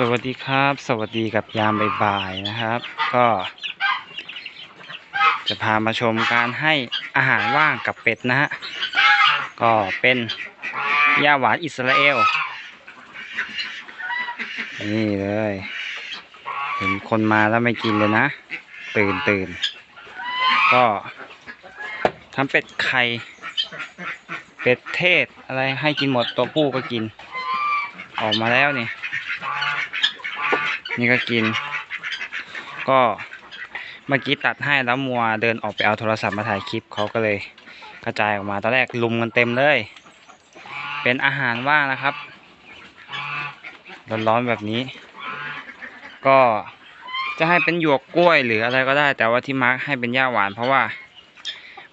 สวัสดีครับ สวัสดีกับยามบ่ายๆนะครับ ก็ จะพามาชมการให้อาหารว่างกับเป็ดนะฮะก็เป็นหญ้าหวานอิสราเอลนี่เลย เห็นคนมาแล้วไม่กินเลยนะ ตื่นตื่นก็ทำเป็ดไข่เป็ดเทศอะไรให้กินหมดตัวผู้ก็กิน ออกมาแล้วนี่ นี่ก็กิน ก็เมื่อกี้ตัดให้แล้วมัวเดินออกไปเอาโทรศัพท์มาถ่ายคลิปเขาก็เลยกระจายออกมาตอนแรกลุมกันเต็มเลย เป็นอาหารว่างนะครับร้อนๆแบบนี้ ก็จะให้เป็นหยวกกล้วยหรืออะไรก็ได้ แต่ว่าที่มาร์กให้เป็นหญ้าหวาน เพราะว่า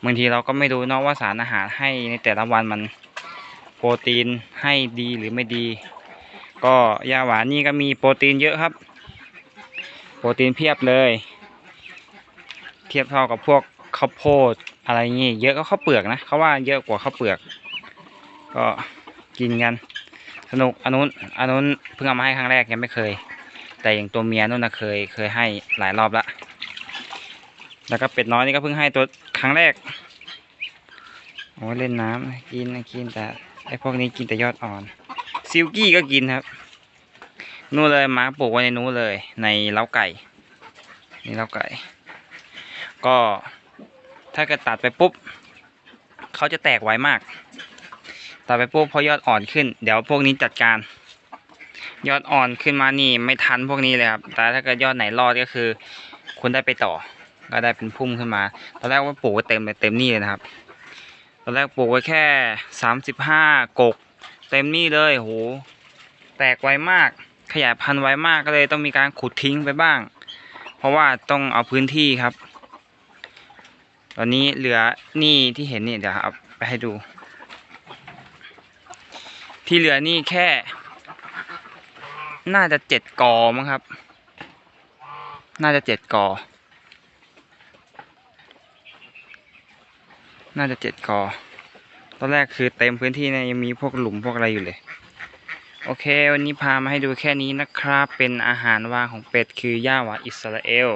บางทีเราก็ไม่รู้เนอะว่าสารอาหารให้ในแต่ละวันมันโปรตีนให้ดีหรือไม่ดี ก็ยาหวานนี่ก็มีโปรตีนเยอะครับ ปรตีนเพียบเลย เทียบเท่ากับพวกข้าวโพดอะไรงี้เยอะก็ข้าวเปลือกนะเขาว่าเยอะกว่าข้าวเปลือก ก็กินกันสนุกอันนู้นอันนู้นเพิ่งเอามาให้ครั้งแรกยังไม่เคย แต่อย่างตัวเมียนู่นนะเคยเคยให้หลายรอบละแล้วก็เป็ดน้อยนี่ก็เพิ่งให้ตัวครั้งแรกโอ้เล่นน้ำกินกินแต่ไอพวกนี้กินแต่ยอดอ่อนซิลกี้ก็กินครับ นู่นเลยมาปลูกไว้ในนู้นเลย ในเล้าไก่นี่เล้าไก่ ก็ถ้าเกิดตัดไปปุ๊บเขาจะแตกไวมาก ตัดไปปุ๊บพอยอดอ่อนขึ้น เดี๋ยวพวกนี้จัดการ ยอดอ่อนขึ้นมานี่ไม่ทันพวกนี้เลยครับ แต่ถ้าเกิดยอดไหนรอดก็คือ คุณได้ไปต่อ ก็ได้เป็นพุ่มขึ้นมา ตอนแรกว่าปลูกไว้เต็มเลยเต็มนี่เลยนะครับ ตอนแรกปลูกไว้แค่สามสิบห้ากก เต็มนี่เลยโห แตกไวมาก ขยายพันธุ์ไวมากก็เลยต้องมีการขุดทิ้งไปบ้าง เพราะว่าต้องเอาพื้นที่ครับ ตอนนี้เหลือนี่ที่เห็นนี่เดี๋ยวเอาไปให้ดู ที่เหลือนี่แค่ น่าจะเจ็ดกอมั้งครับ น่าจะเจ็ดกอ น่าจะเจ็ดกอตอนแรกคือเต็มพื้นที่เนี่ยยังมีพวกหลุมพวกอะไรอยู่เลย โอเค วันนี้พามาให้ดูแค่นี้นะครับ เป็นอาหารว่างของเป็ด คือย่าหวาอิสราเอล